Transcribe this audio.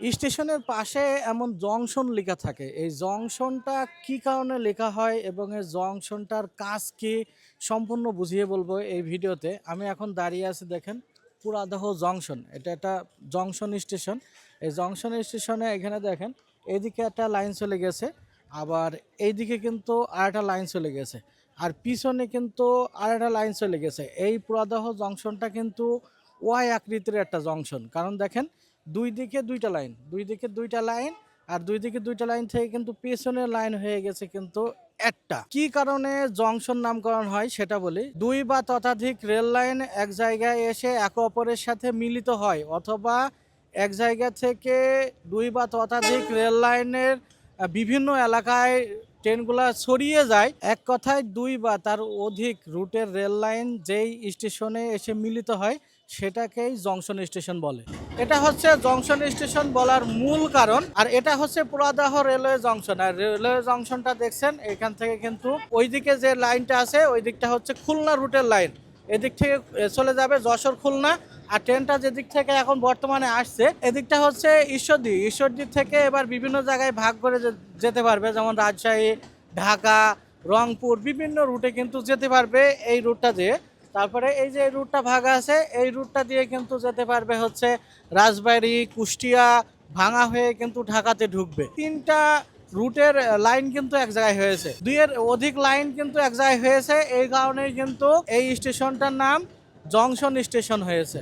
স্টেশনের পাশে এমন জংশন লেখা থাকে। এই জংশনটা কি কারণে লেখা হয় এবং এই জংশনটার কাজ কি সম্পূর্ণ বুঝিয়ে বলব এই ভিডিওতে। আমি এখন দাঁড়িয়ে আছি, দেখেন, পুরাদহ জংশন। এটা একটা জংশন স্টেশন। এই জংশন স্টেশনে এখানে দেখেন এইদিকে একটা লাইন চলে গেছে, আবার এইদিকে কিন্তু আর একটা লাইন চলে গেছে, আর পিছনে কিন্তু আর একটা লাইন চলে গেছে। এই পুরাদহ জংশনটা কিন্তু ওয়াই আকৃতির একটা জংশন। কারণ দেখেন দুই দিকে দুইটা লাইন, দুই দিকে দুইটা লাইন আর দুই দিকে দুইটা লাইন থেকে কিন্তু পেছনের লাইন হয়ে গেছে কিন্তু একটা। কি কারণে জংশন নামকরণ হয় সেটা বলি। দুই বা ততাধিক রেল লাইন এক জায়গায় এসে একে অপরের সাথে মিলিত হয় অথবা এক জায়গা থেকে দুই বা ততাধিক রেল লাইনের বিভিন্ন এলাকায় ট্রেনগুলা ছড়িয়ে যায়। এক কথায় দুই বা তার অধিক রুটের রেল লাইন যেই স্টেশনে এসে মিলিত হয় সেটাকেই জংশন স্টেশন বলে। এটা হচ্ছে জংশন স্টেশন বলার মূল কারণ, আর এটা হচ্ছে পুরাদাহ রেলওয়ে জংশন। আর রেলওয়ে জংশনটা দেখছেন, এখান থেকে কিন্তু ওইদিকে যে লাইনটা আছে ওই দিকটা হচ্ছে খুলনা রুটের লাইন। এদিক থেকে চলে যাবে যশোর খুলনা, আর ট্রেনটা যেদিক থেকে এখন বর্তমানে আসছে, এদিকটা হচ্ছে ঈশ্বরদী। ঈশ্বরদী থেকে এবার বিভিন্ন জায়গায় ভাগ করে যেতে পারবে, যেমন রাজশাহী, ঢাকা, রংপুর, বিভিন্ন রুটে কিন্তু যেতে পারবে এই রুটটা দিয়ে। তারপরে এই যে রুটটা ভাগা আছে, এই রুটটা দিয়ে কিন্তু যেতে পারবে হচ্ছে রাজবাড়ি, কুষ্টিয়া, ভাঙা হয়ে কিন্তু ঢাকাতে ঢুকবে। তিনটা রুটের লাইন কিন্তু এক জায়গায় হয়েছে। দুইয়ের অধিক লাইন কিন্তু এক জায়গায় হয়েছে, এই কারণেই কিন্তু এই স্টেশনটার নাম জংশন স্টেশন হয়েছে।